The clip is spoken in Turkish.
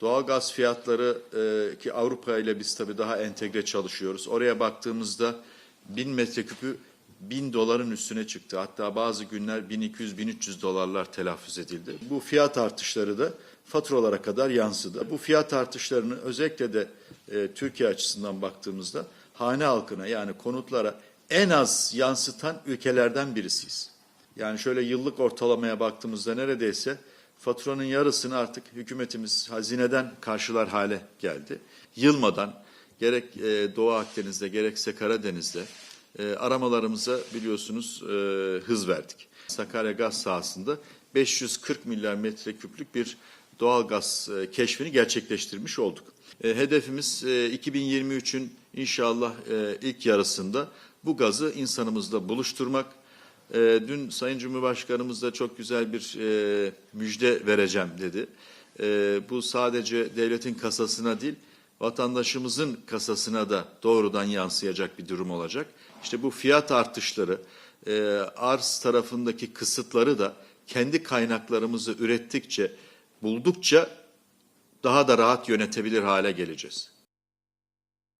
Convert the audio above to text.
Doğalgaz fiyatları e, ki Avrupa ile biz tabii daha entegre çalışıyoruz. Oraya baktığımızda 1000 metreküpü 1000 doların üstüne çıktı. Hatta bazı günler 1200-1300 dolarlar telaffuz edildi. Bu fiyat artışları da faturalara kadar yansıdı. Bu fiyat artışlarını özellikle de e, Türkiye açısından baktığımızda hane halkına yani konutlara en az yansıtan ülkelerden birisiyiz. Yani şöyle yıllık ortalamaya baktığımızda neredeyse faturanın yarısını artık hükümetimiz hazineden karşılar hale geldi. Yılmadan gerek e, Doğu Akdeniz'de gerekse Karadeniz'de e, aramalarımıza biliyorsunuz e, hız verdik. Sakarya gaz sahasında 540 milyar metreküplük bir doğal gaz e, keşfini gerçekleştirmiş olduk. E, hedefimiz e, 2023'ün inşallah e, ilk yarısında bu gazı insanımızla buluşturmak. E, dün Sayın Cumhurbaşkanımız da çok güzel bir e, müjde vereceğim dedi. E, bu sadece devletin kasasına değil, vatandaşımızın kasasına da doğrudan yansıyacak bir durum olacak. İşte bu fiyat artışları, e, arz tarafındaki kısıtları da kendi kaynaklarımızı ürettikçe, buldukça daha da rahat yönetebilir hale geleceğiz.